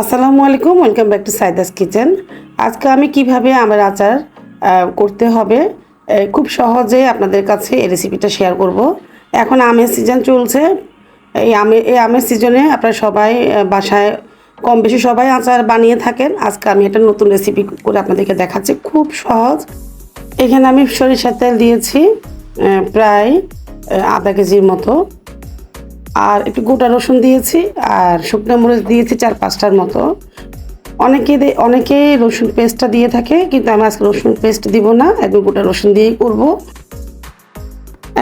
আসসালামু আলাইকুম welcome back to Saida's kitchen আজকে আমি কীভাবে আমের আচার করতে হবে খুব সহজে আপনাদের কাছে এই রেসিপিটা শেয়ার করব। এখন আমের সিজন চলছে। এই আমের এই আমের সিজনে আপনারা সবাই বাসায় কম বেশি সবাই আচার বানিয়ে থাকেন। আজকে আমি একটা নতুন রেসিপি করে আপনাদেরকে দেখাচ্ছি, খুব সহজ। এখানে আমি সরিষার তেল দিয়েছি প্রায় আধা কেজির মতো। আর একটু গোটা রসুন দিয়েছি আর শুকনো মরিচ দিয়েছি চার পাঁচটার মতো। অনেকে অনেকে রসুন পেস্টটা দিয়ে থাকে, কিন্তু আমি আজকে রসুন পেস্ট দিব না, একদম গোটা রসুন দিয়েই করব।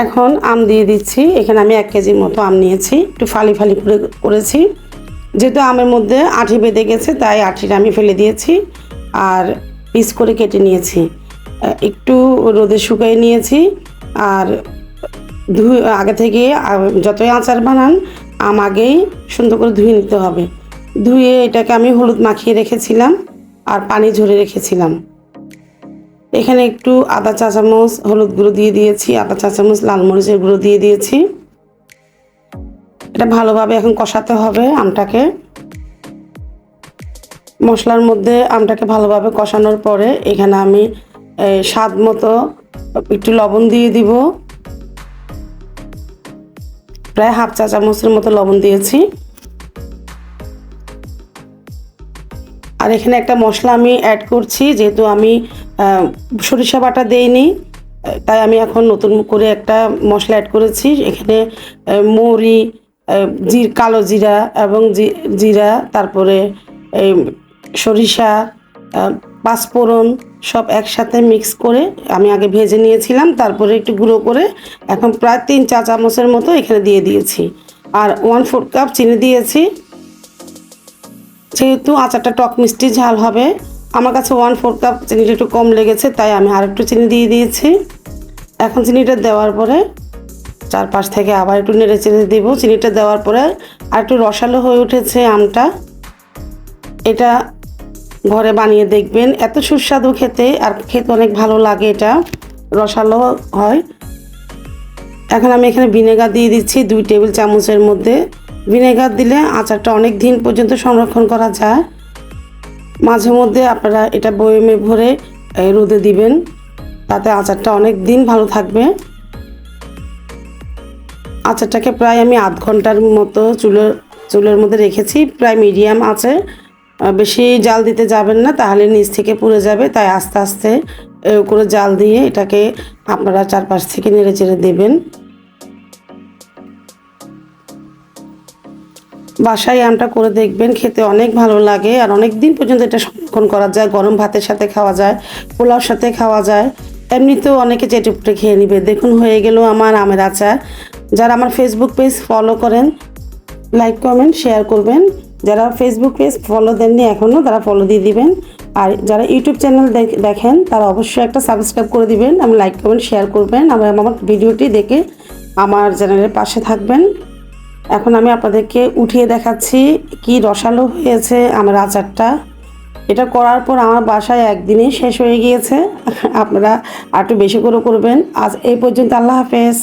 এখন আম দিয়ে দিচ্ছি, এখানে আমি এক কেজির মতো আম নিয়েছি, একটু ফালি ফালি করে করেছি। যেহেতু আমের মধ্যে আঠি বেঁধে গেছে, তাই আঠিটা আমি ফেলে দিয়েছি আর পিস করে কেটে নিয়েছি। একটু রোদে শুকিয়ে নিয়েছি আর ধুয়ে আগে থেকে যতই আচার বানান, আম আগেই সুন্দর করে ধুয়ে নিতে হবে। ধুয়ে এটাকে আমি হলুদ মাখিয়ে রেখেছিলাম আর পানি ঝরে রেখেছিলাম। এখানে একটু আদা চা চামচ হলুদ গুঁড়ো দিয়ে দিয়েছি, আদা চা চামচ লাল মরিচের গুঁড়ো দিয়ে দিয়েছি। এটা ভালোভাবে এখন কষাতে হবে আমটাকে। মশলার মধ্যে আমটাকে ভালোভাবে কষানোর পরে এখানে আমি স্বাদ মতো একটু লবণ দিয়ে দিব। প্রায় হাফ চা চামচের মতো লবণ দিয়েছি। আর এখানে একটা মশলা আমি অ্যাড করছি যেহেতু আমি সরিষা বাটা দেইনি তাই আমি এখন নতুন করে একটা মশলা অ্যাড করেছি। এখানে মৌরি আহ, জি কালো জিরা এবং জিরা তারপরে সরিষা পাঁচফোড়ন সব একসাথে মিক্স করে আমি আগে ভেজে নিয়েছিলাম, তারপরে একটু গুঁড়ো করে এখন প্রায় তিন চা চামচের মতো এখানে দিয়ে দিয়েছি। আর ওয়ান ফোর কাপ চিনি দিয়েছি। যেহেতু আচারটা টক মিষ্টি ঝাল হবে, আমার কাছে ওয়ান ফোর কাপ চিনিটা একটু কম লেগেছে, তাই আমি আর একটু চিনি দিয়ে দিয়েছি। এখন চিনিটা দেওয়ার পরে চারপাশ থেকে আবার একটু নেড়ে চেড়ে দিব। চিনিটা দেওয়ার পরে আর একটু রসালো হয়ে উঠেছে আমটা। এটা ঘরে বানিয়ে দেখবেন। এত সুস্বাদু খেতে, আর খেতে অনেক ভালো লাগে এটা। রসালো হয়। এখন আমি এখানে ভিনেগার দিয়ে দিচ্ছি দুই টেবিল চামচের মধ্যে। ভিনেগার দিলে আচারটা অনেক দিন পর্যন্ত সংরক্ষণ করা যায়। মাঝে মধ্যে আপনারা এটা বয়েমে ভরে রোদে দিবেন। তাতে আচারটা অনেক দিন ভালো থাকবে। আচারটাকে প্রায় আমি আধ ঘণ্টার মতো চুলের চুলের মধ্যে রেখেছি। প্রায় মিডিয়াম আছে। বেশি জাল দিতে যাবেন না, তাহলে নিচ থেকে পুড়ে যাবে। তাই আস্তে আস্তে করে জাল দিয়ে এটাকে আপনারা চারপাশ থেকে নেড়ে চেড়ে দেবেন। বাসায় আমটা করে দেখবেন, খেতে অনেক ভালো লাগে। আর অনেক দিন পর্যন্ত এটা সংরক্ষণ করা যায়, গরম ভাতের সাথে খাওয়া যায়, পোলাওর সাথে খাওয়া যায়। এমনিতেও অনেকে চেটে পুটে খেয়ে নিবে। দেখুন, হয়ে গেল আমার আমের আচার। যারা আমার ফেসবুক পেজ ফলো করেন লাইক কমেন্ট শেয়ার করবেন। যারা ফেসবুক পেজ ফলো দেননি এখনও, তারা ফলো দিয়ে দিবেন। আর যারা ইউটিউব চ্যানেল দেখ- দেখেন, তারা অবশ্যই একটা সাবস্ক্রাইব করে দিবেন। আমি লাইক কমেন্ট শেয়ার করবেন। আমার আমার ভিডিওটি দেখে আমার চ্যানেলের পাশে থাকবেন। এখন আমি আপনাদেরকে উঠিয়ে দেখাচ্ছি কি রসালো হয়েছে আমার আচারটা। এটা করার পর আমার বাসায় একদিনেই শেষ হয়ে গিয়েছে। আপনারা আর একটু বেশি করে করবেন। আজ এই পর্যন্ত আল্লাহ হাফেজ।